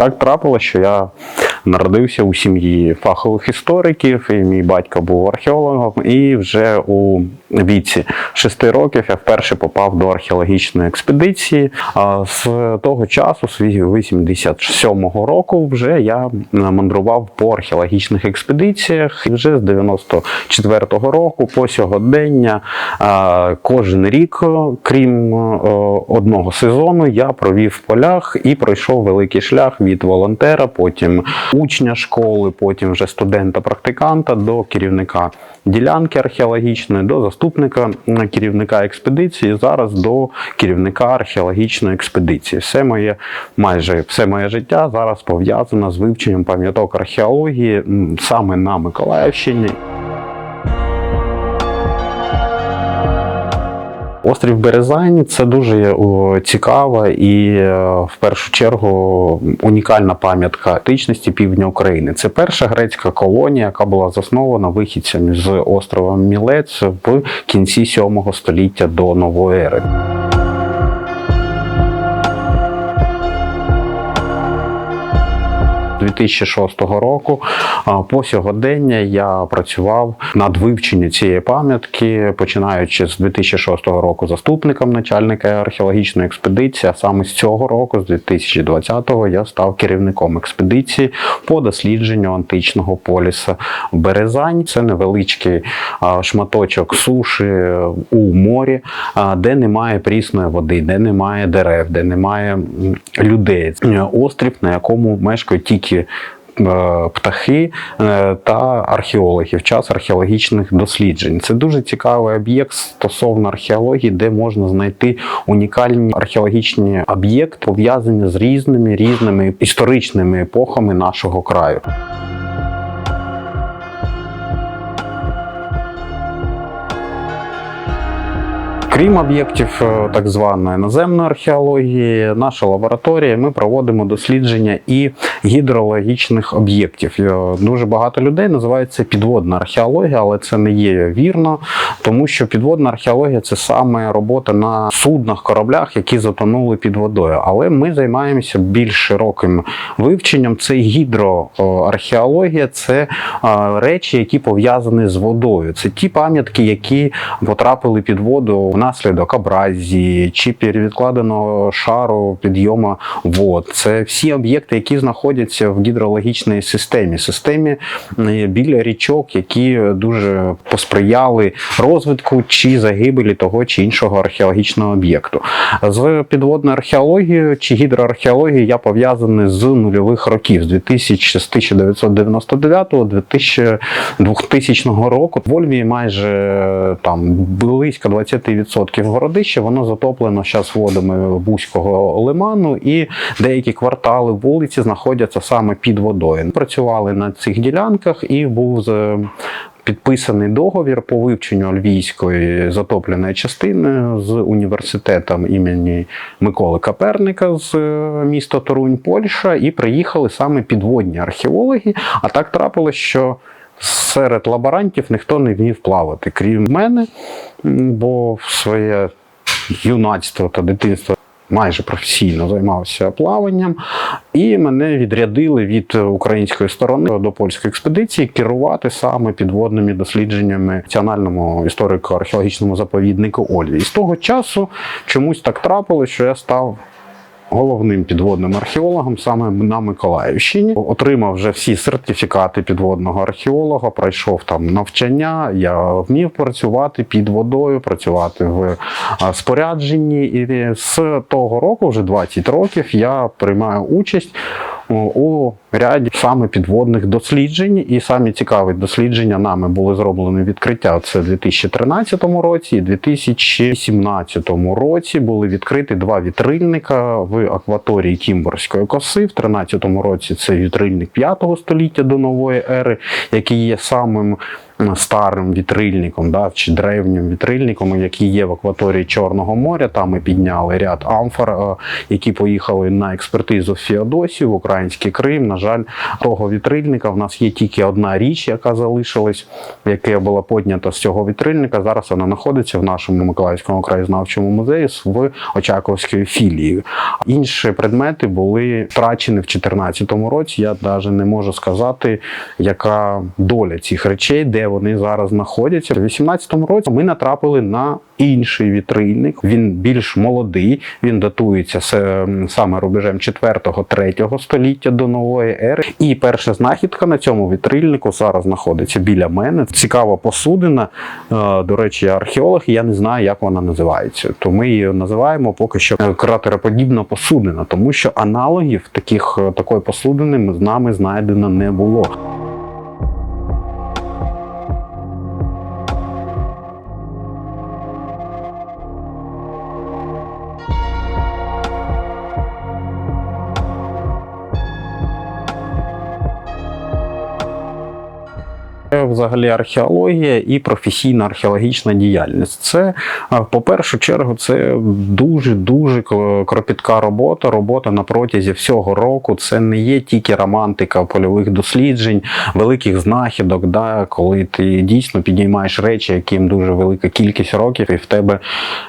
Так трапилося, що я народився у сім'ї фахових істориків, і мій батько був археологом, і вже у віці 6 років я вперше попав до археологічної експедиції. А з того часу, з 87-го року, вже я мандрував по археологічних експедиціях. І вже з 94-го року по сьогодення кожен рік, крім е, одного сезону, я провів в полях і пройшов великий шлях від волонтера, потім учня школи, потім вже студента-практиканта до керівника ділянки археологічної, до заступника керівника експедиції, зараз до керівника археологічної експедиції. Все моє майже все моє життя зараз пов'язано з вивченням пам'яток археології саме на Миколаївщині. Острів Березань це дуже цікава і е, в першу чергу унікальна пам'ятка античності півдня України. Це перша грецька колонія, яка була заснована вихідцями з острова Мілець в кінці 7 століття до нової ери. 2006 року по сьогодення я працював над вивченням цієї пам'ятки, починаючи з 2006 року заступником начальника археологічної експедиції. А саме з цього року, з 2020-го, я став керівником експедиції по дослідженню античного поліса Березань. Це невеличкий шматочок суші у морі, де немає прісної води, де немає дерев, де немає людей. Е, Острів, на якому мешкають тільки е, птахи е, та археологи в час археологічних досліджень. Це дуже цікавий об'єкт стосовно археології, де можна знайти унікальні археологічні об'єкти, пов'язані з різними різними історичними епохами нашого краю. Крім об'єктів е, так званої наземної археології, наша лабораторія ми проводимо дослідження і гідрологічних об'єктів. Е, Дуже багато людей називають підводна археологія, але це не є вірно, тому що підводна археологія це саме робота на суднах, кораблях, які затонули під водою. Але ми займаємося більш широким вивченням. Це гідроархеологія, це е, речі, які пов'язані з водою. Це ті пам'ятки, які потрапили під воду внаслідок абразії чи перевідкладеного шару підйому вод. Це всі об'єкти, які знаходяться в гідрологічній системі, системі біля річок, які дуже посприяли розвитку чи загибелі того чи іншого археологічного об'єкту. З підводною археологією чи гідроархеологією я пов'язаний з нульових років, з 1999 2000 2000 року. В Ольвії майже там близько 20% городища, воно затоплено зараз водами Бузького лиману, і деякі квартали вулиці знаходяться саме під водою. Працювали на цих ділянках і був з підписаний договір по вивченню львівської затопленої частини з університетом імені Миколи Каперника з е, міста Торунь, Польща, і приїхали саме підводні археологи. А так трапилось, що серед лаборантів ніхто не вмів плавати, крім мене, бо в своє юнацтво та дитинство майже професійно займався плаванням, і мене відрядили від української сторони до польської експедиції керувати саме підводними дослідженнями Національному історико-археологічному заповіднику Ольві. І з того часу чомусь так трапилось, що я став головним підводним археологом саме на Миколаївщині. Отримав вже всі сертифікати підводного археолога, пройшов там навчання. Я вмів працювати під водою, працювати в спорядженні. І з того року, вже 20 років, я приймаю участь у- ряді саме підводних досліджень. І самі цікаві дослідження нами були зроблені відкриття. Це в 2013 році і 2017 році були відкриті два вітрильника в акваторії Кімборської коси. В 13 році це вітрильник 5 століття до нової ери, який є самим старим вітрильником, да, чи древнім вітрильником, який є в акваторії Чорного моря. Там ми підняли ряд амфор, е, які поїхали на експертизу в Феодосію, в український Крим. Жаль, того вітрильника в нас є тільки одна річ, яка залишилась, яка була поднята з цього вітрильника. Зараз вона знаходиться в нашому Миколаївському краєзнавчому музеї в Очаковської філії. Інші предмети були втрачені в 2014 році. Я навіть не можу сказати, яка доля цих речей, де вони зараз знаходяться. У 2018 році ми натрапили на інший вітрильник. Він більш молодий, він датується саме рубежем 4-3 століття до нової ери. І перша знахідка на цьому вітрильнику зараз знаходиться біля мене. Цікава посудина. Е, До речі, я археолог, і я не знаю, як вона називається. То ми її називаємо поки що е, кратероподібна посудина, тому що аналогів таких е, такої посудини з нами знайдено не було. Взагалі археологія і професійна археологічна діяльність. Це, по першу чергу, це дуже дуже кропітка робота. Робота на протязі всього року. Це не є тільки романтика польових досліджень, великих знахідок, да, коли ти дійсно підіймаєш речі, яким дуже велика кількість років, і в тебе,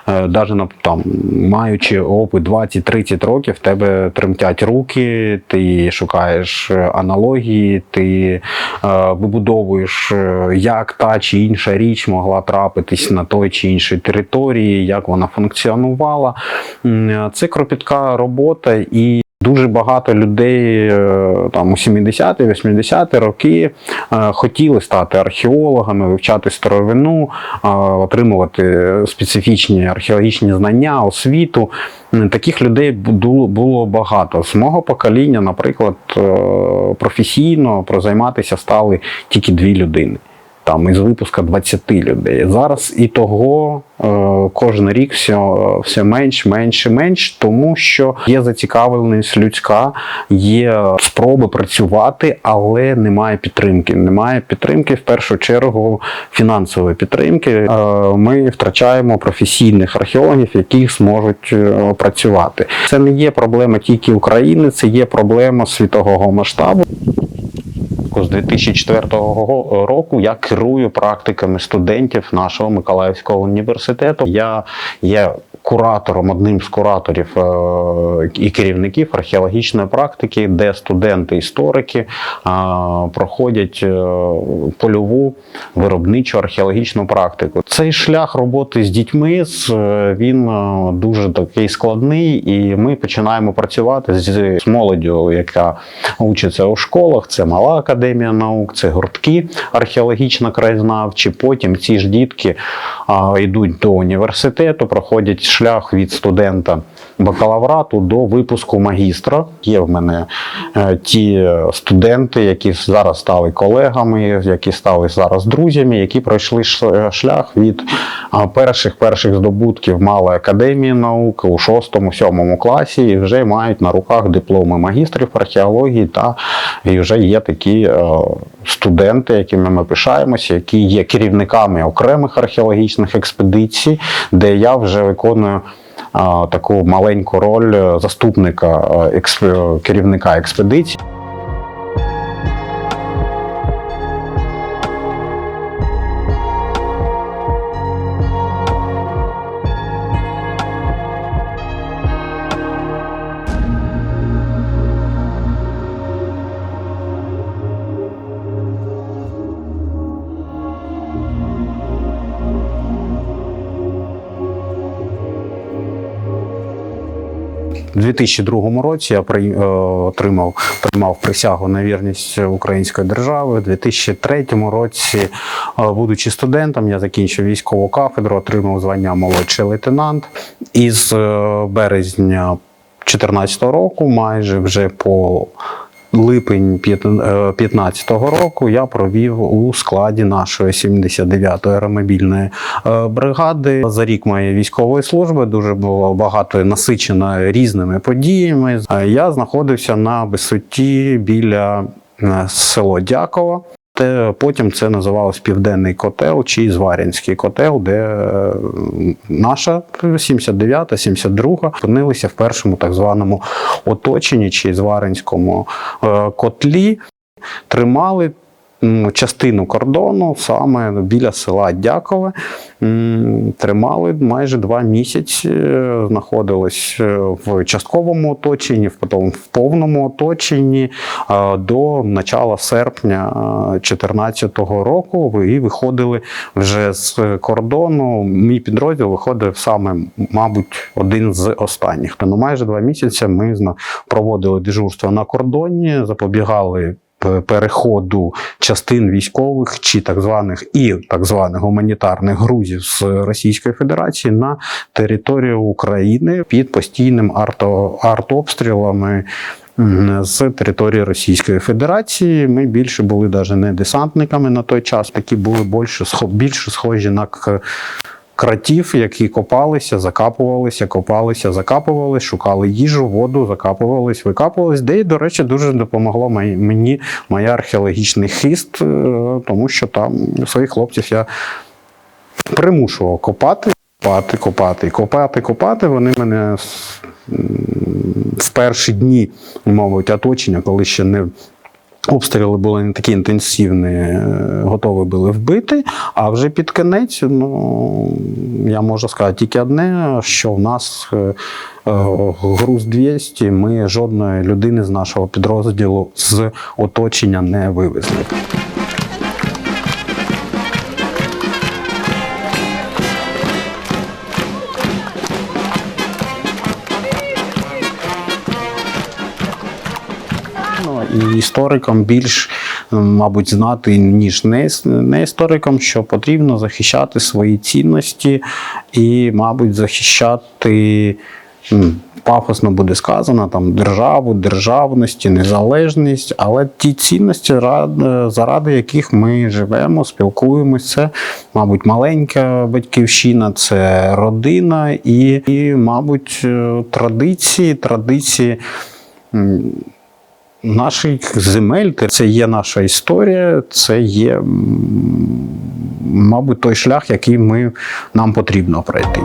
навіть на там, маючи опит 20-30 років, в тебе тремтять руки, ти шукаєш е, аналогії, ти е, вибудовуєш, е, як чи інша річ могла трапитись на той чи іншій території, як вона функціонувала. Це кропітка робота і. Дуже багато людей е, там у 70-ті, 80-ті роки е, хотіли стати археологами, вивчати старовину, е, отримувати специфічні археологічні знання, освіту. Таких людей було, багато. З мого покоління, наприклад, професійно прозайматися стали тільки дві людини. Там із випуска 20 людей. Зараз і того е, кожен рік все, все менш, менше, менш, тому що є зацікавленість людська, є спроби працювати, але немає підтримки. Немає підтримки в першу чергу фінансової підтримки. Е, ми втрачаємо професійних археологів, які зможуть е, працювати. Це не є проблема тільки України, це є проблема світового масштабу. З 2004 року я керую практиками студентів нашого Миколаївського університету. Я є куратором, одним з кураторів е, і керівників археологічної практики, де студенти-історики е, проходять е, польову виробничу археологічну практику. Цей шлях роботи з дітьми він дуже такий складний, і ми починаємо працювати з, молоддю, яка учиться у школах. Це мала академія наук, це гуртки археологічно-краєзнавчі. Потім ці ж дітки йдуть до університету, проходять шлях від студента бакалаврату до випуску магістра. Є в мене е, ті студенти, які зараз стали колегами, які стали зараз друзями, які пройшли шлях від перших перших здобутків малої академії наук у 6-7 класі і вже мають на руках дипломи магістрів археології та і вже є такі е, студенти, якими ми пишаємося, які є керівниками окремих археологічних експедицій, де я вже виконую. Таку маленьку роль е, заступника е, експ- керівника експедиції. У 2002 році я при, е, отримав приймав присягу на вірність української держави. У 2003 році, е, будучи студентом, я закінчив військову кафедру, отримав звання молодший лейтенант. Із е, березня 2014 року, майже вже по липень 2015 року я провів у складі нашої 79-ї аеромобільної е, бригади. За рік моєї військової служби дуже було багато насичено різними подіями. Е, Я знаходився на висоті біля е, село Дяково. Потім це називалось Південний котел чи Зварянський котел, де е, наша 79-та, 72-га опинилися в першому так званому оточенні чи Зварянському е, котлі. Тримали частину кордону саме біля села Дякове. Тримали майже два місяці, е, знаходились е, в частковому оточенні, потім в повному оточенні е, до начала серпня 2014 року і виходили вже з кордону. Мій підрозділ виходив саме, мабуть, один з останніх. Ну, майже два місяці ми проводили дежурство на кордоні, запобігали. Переходу частин військових чи так званих і так званих гуманітарних грузів з Російської Федерації на територію України під постійним арто, артобстрілами з території Російської Федерації. Ми більше були навіть не десантниками на той час, такі були більше, схо- більше схожі на кратів, які копалися, закапувалися, копалися, закапували, шукали їжу, воду, закапувались, викапувались. Де, до речі, дуже допомогло мені- мені моя археологічний хист, е, тому що там своїх хлопців я примушував копати. Копати, копати, копати, копати. Вони мене в перші дні, мовить, оточення, коли ще не обстріли були не такі інтенсивні, е, готові були вбити. А вже під кінець, ну я можу сказати тільки одне, що в нас е, е, груз 200, ми жодної людини з нашого підрозділу з оточення не вивезли. Історикам більш, мабуть, знати, ніж не, історикам, що потрібно захищати свої цінності і, мабуть, захищати. Пафосно буде сказано там державу, державності, незалежність, але ті цінності, заради яких ми живемо, спілкуємося, це, мабуть, маленька батьківщина, це родина і, і мабуть, е, традиції, традиції наших земель, це є наша історія, це є, мабуть, той шлях, який ми, нам потрібно пройти.